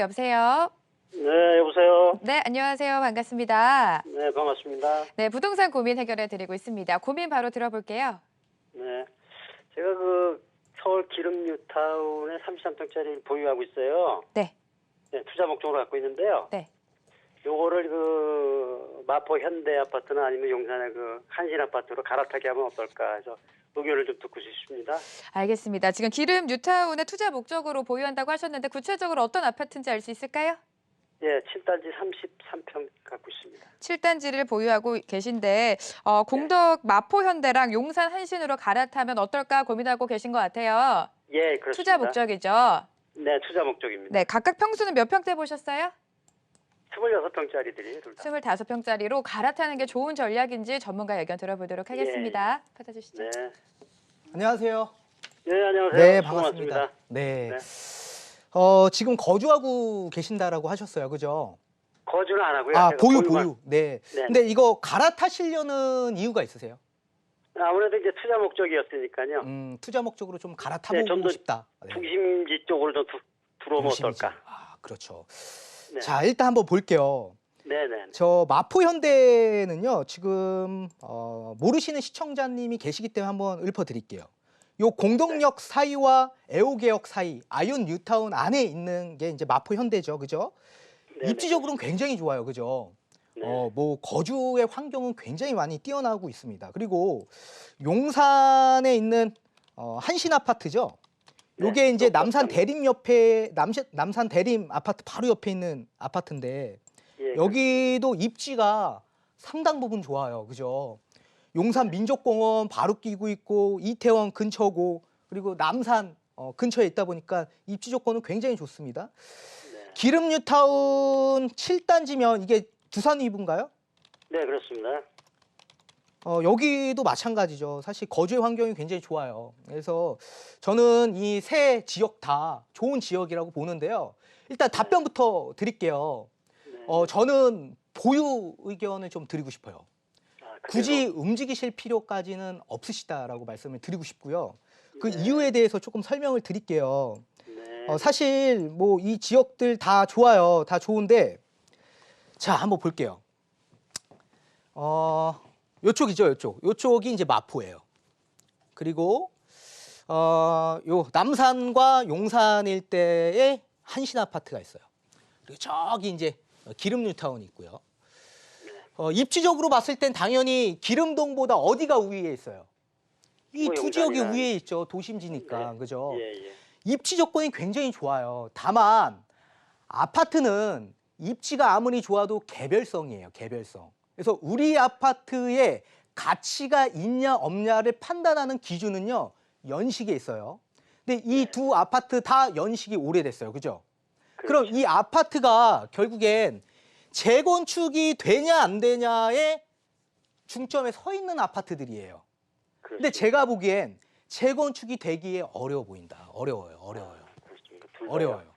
여보세요. 네, 여보세요. 네, 안녕하세요. 반갑습니다. 네, 반갑습니다. 네, 부동산 고민 해결해 드리고 있습니다. 고민 바로 들어볼게요. 네. 제가 그 서울 기름 뉴타운에 33평짜리 보유하고 있어요. 네. 네, 투자 목적으로 갖고 있는데요. 네. 요거를 그 마포 현대 아파트나 아니면 용산의 그 한신 아파트로 갈아타게 하면 어떨까 해서 의견을 좀 듣고 싶습니다. 알겠습니다. 지금 기름 뉴타운의 투자 목적으로 보유한다고 하셨는데 구체적으로 어떤 아파트인지 알 수 있을까요? 예, 7단지 33평 갖고 있습니다. 7단지를 보유하고 계신데 어, 공덕 마포 현대랑 용산 한신으로 갈아타면 어떨까 고민하고 계신 것 같아요. 예, 그렇습니다. 투자 목적이죠. 네, 투자 목적입니다. 네, 각각 평수는 몇 평대 보셨어요? 26평짜리들이 둘 다. 25평짜리로 갈아타는 게 좋은 전략인지 전문가 의견 들어보도록 하겠습니다. 받아주시죠. 네. 안녕하세요. 네, 안녕하세요. 네, 반갑습니다. 네. 네. 어, 지금 거주하고 계신다라고 하셨어요. 그죠? 거주는 안 하고요. 아, 제가 보유 보유만. 보유. 네. 네. 근데 이거 갈아타시려는 이유가 있으세요? 아무래도 이제 투자 목적이었으니까요. 음, 투자 목적으로 좀 갈아타 네, 보고 좀더 싶다. 네. 중심지 쪽으로 좀 두- 들어오면 중심지. 어떨까? 아, 그렇죠. 네. 자, 일단 한번 볼게요. 네네. 저 마포 현대는요. 지금 어, 모르시는 시청자님이 계시기 때문에 한번 읊어 드릴게요. 요 공동역 사이와 애호개역 사이 아이온 뉴타운 안에 있는 게 이제 마포 현대죠. 그죠? 네네. 입지적으로는 굉장히 좋아요. 그죠? 네. 어, 뭐 거주의 환경은 굉장히 많이 뛰어나고 있습니다. 그리고 용산에 있는 어, 한신 아파트죠. 네, 요게 이제 똑같습니다. 남산 대림 옆에 남산 남산 대림 아파트 바로 옆에 있는 아파트인데 예, 여기도 입지가 상당 부분 좋아요. 그죠? 용산 민족공원 바로 끼고 있고 이태원 근처고 그리고 남산 어, 근처에 있다 보니까 입지 조건은 굉장히 좋습니다. 네. 기름 뉴타운 7단지면 이게 두산 위브인가요? 네, 그렇습니다. 어, 여기도 마찬가지죠. 사실 거주의 환경이 굉장히 좋아요. 그래서 저는 이 세 지역 다 좋은 지역이라고 보는데요. 일단 답변부터 드릴게요. 네. 어, 저는 보유 의견을 좀 드리고 싶어요. 아? 굳이 움직이실 필요까지는 없으시다라고 말씀을 드리고 싶고요. 그 네. 이유에 대해서 조금 설명을 드릴게요. 네. 어, 사실 뭐 이 지역들 다 좋아요. 다 좋은데 자, 한번 볼게요. 어, 요쪽이죠, 요쪽. 요쪽이 이제 마포예요. 그리고 어, 요 남산과 용산 일대에 한신 아파트가 있어요. 그리고 저기 이제 기름 뉴타운이 있고요. 어, 입지적으로 봤을 땐 당연히 기름동보다 어디가 우위에 있어요? 이뭐두 지역이 용산이나- 위에 있죠. 도심지니까. 네. 그죠? 예, 예. 입지 조건이 굉장히 좋아요. 다만 아파트는 입지가 아무리 좋아도 개별성이에요. 개별성. 그래서 우리 아파트에 가치가 있냐 없냐를 판단하는 기준은요. 연식에 있어요. 근데 이 네. 두 아파트 다 연식이 오래됐어요. 그죠? 그럼 그렇죠. 이 아파트가 결국엔 재건축이 되냐 안 되냐의 중점에 서 있는 아파트들이에요. 근데 그렇습니다. 제가 보기엔 재건축이 되기에 어려워 보인다. 어려워요. 어려워요. 다요? 어려워요.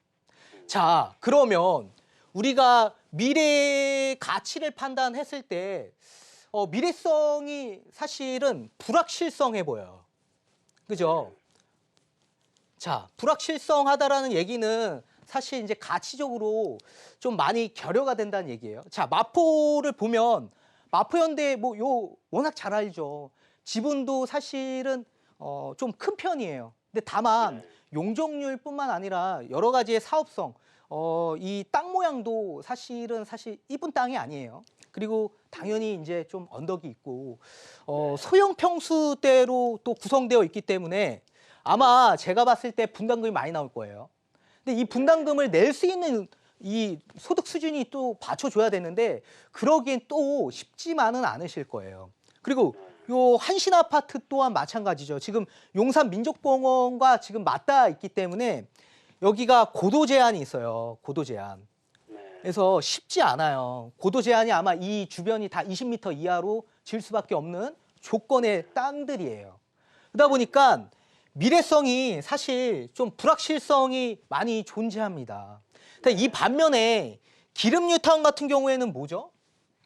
자, 그러면 우리가 미래의 가치를 판단했을 때 어, 미래성이 사실은 불확실성해 보여요. 그죠? 자, 불확실성하다라는 얘기는 사실 이제 가치적으로 좀 많이 결여가 된다는 얘기예요. 자, 마포를 보면 마포현대 뭐 요 워낙 잘 알죠. 지분도 사실은 어, 좀 큰 편이에요. 근데 다만 네. 용적률뿐만 아니라 여러 가지의 사업성, 어, 이 땅 모양도 사실은 사실 이쁜 땅이 아니에요. 그리고 당연히 이제 좀 언덕이 있고 어, 소형 평수대로 또 구성되어 있기 때문에 아마 제가 봤을 때 분담금이 많이 나올 거예요. 근데 이 분담금을 낼 수 있는 이 소득 수준이 또 받쳐줘야 되는데 그러기엔 또 쉽지만은 않으실 거예요. 그리고 요 한신 아파트 또한 마찬가지죠. 지금 용산 민족공원과 지금 맞닿아 있기 때문에 여기가 고도 제한이 있어요. 고도 제한. 네. 그래서 쉽지 않아요. 고도 제한이 아마 이 주변이 다 20m 이하로 질 수밖에 없는 조건의 땅들이에요. 그러다 보니까 미래성이 사실 좀 불확실성이 많이 존재합니다. 근데 이 반면에 기름 뉴타운 같은 경우에는 뭐죠?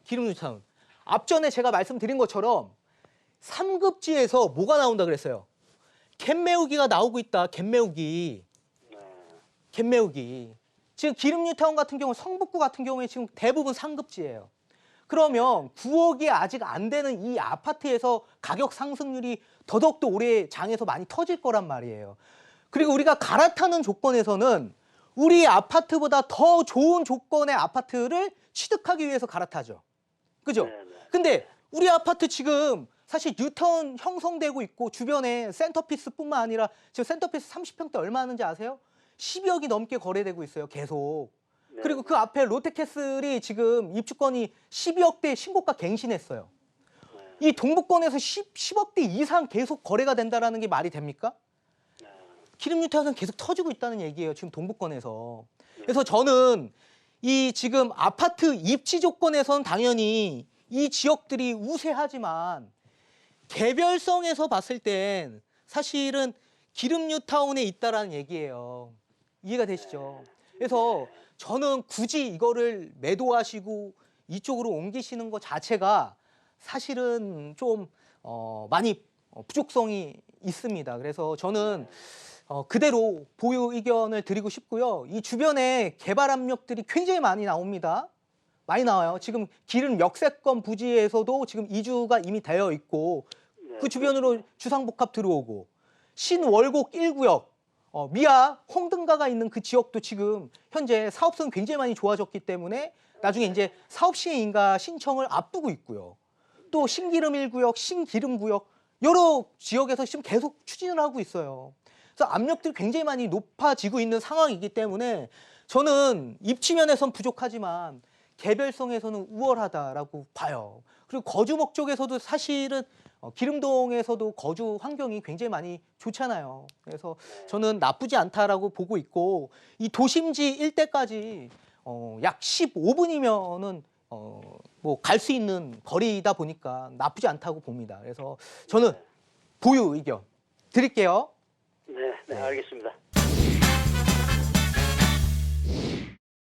기름 뉴타운. 앞전에 제가 말씀드린 것처럼 3급지에서 뭐가 나온다 그랬어요? 캔 메우기가 나오고 있다. 캔 메우기. 지금 기름 뉴타운 같은 경우 성북구 같은 경우에 지금 대부분 상급지예요. 그러면 9억이 아직 안 되는 이 아파트에서 가격 상승률이 더더욱더 올해 장에서 많이 터질 거란 말이에요. 그리고 우리가 갈아타는 조건에서는 우리 아파트보다 더 좋은 조건의 아파트를 취득하기 위해서 갈아타죠. 그죠? 네, 네. 근데 우리 아파트 지금 사실 뉴타운 형성되고 있고 주변에 센터피스뿐만 아니라 지금 센터피스 30평대 얼마 하는지 아세요? 10억이 넘게 거래되고 있어요. 계속. 네. 그리고 그 앞에 롯데캐슬이 지금 입주권이 12억 대 신고가 갱신했어요. 이 동북권에서 10, 10억 대 이상 계속 거래가 된다라는 게 말이 됩니까? 기름 뉴타운은 계속 터지고 있다는 얘기예요. 지금 동북권에서. 그래서 저는 이 지금 아파트 입지 조건에선 당연히 이 지역들이 우세하지만 개별성에서 봤을 땐 사실은 기름 뉴타운에 있다라는 얘기예요. 이해가 되시죠? 그래서 저는 굳이 이거를 매도하시고 이쪽으로 옮기시는 것 자체가 사실은 좀 어, 많이 어, 부족성이 있습니다. 그래서 저는 어, 그대로 보유 의견을 드리고 싶고요. 이 주변에 개발 압력들이 굉장히 많이 나옵니다. 많이 나와요. 지금 기름 역세권 부지에서도 지금 이주가 이미 되어 있고 네, 그 주변으로 주상복합 들어오고 신월곡 1구역 어, 미아 홍등가가 있는 그 지역도 지금 현재 사업성 굉장히 많이 좋아졌기 때문에 나중에 이제 사업 시행 인가 신청을 앞두고 있고요. 또 신기름 1구역, 신기름 구역 여러 지역에서 지금 계속 추진을 하고 있어요. 그래서 압력들이 굉장히 많이 높아지고 있는 상황이기 때문에 저는 입지면에선 부족하지만 개별성에서는 우월하다라고 봐요. 그리고 거주 목적에서도 사실은 어, 기름동에서도 거주 환경이 굉장히 많이 좋잖아요. 그래서 저는 나쁘지 않다라고 보고 있고 이 도심지 일대까지 어, 약 15분이면은 어, 뭐 갈 수 있는 거리이다 보니까 나쁘지 않다고 봅니다. 그래서 저는 보유 의견 드릴게요. 네, 네, 알겠습니다.